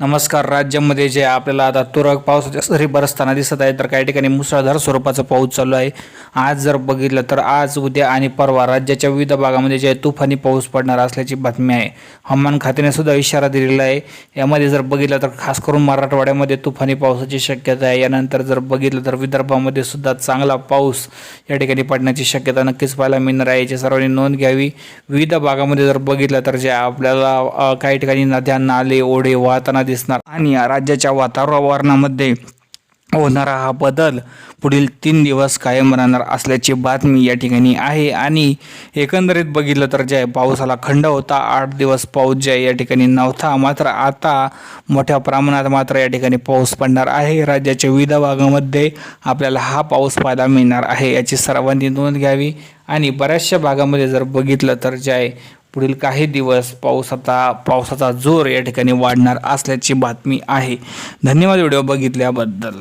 नमस्कार. राज्यामध्ये जे आपल्याला आता तुरळक पावसाच्या सरी बरसताना दिसत आहे तर काही ठिकाणी मुसळधार स्वरूपाचा पाऊस चालू आहे. आज जर बघितलं तर आज उद्या आणि परवा राज्याच्या विविध भागामध्ये जे तुफानी पाऊस पडणार असल्याची बातमी आहे. हवामान खात्याने सुद्धा इशारा दिलेला आहे. यामध्ये जर बघितलं तर खास करून मराठवाड्यामध्ये तुफानी पावसाची शक्यता आहे. यानंतर जर बघितलं तर विदर्भामध्ये सुद्धा चांगला पाऊस या ठिकाणी पडण्याची शक्यता नक्कीच पाहायला मिळणार आहे. याची सर्वांनी नोंद घ्यावी. विविध भागामध्ये जर बघितलं तर जे आपल्याला काही ठिकाणी नद्या नाले ओढे वाहताना दिसणार. आणि राज्याच्या वातावरणामध्ये होणारा हा बदल पुढील तीन दिवस कायम राहणार असल्याची बातमी या ठिकाणी आहे. आणि एकंदरीत बघितलं तर जे पावसाला खंड होता आठ दिवस पाऊस जे या ठिकाणी नव्हता. मात्र आता मोठ्या प्रमाणात मात्र या ठिकाणी पाऊस पडणार आहे. राज्याच्या विविध भागामध्ये आपल्याला हा पाऊस पाहायला मिळणार आहे याची सर्वांनी नोंद घ्यावी. आणि बऱ्याचशा भागामध्ये जर बघितलं तर जे आहे पुढील काही दिवस पावसाचा पावसाचा जोर या ठिकाणी वाढणार असल्याची बातमी आहे. धन्यवाद व्हिडिओ बघितल्याबद्दल.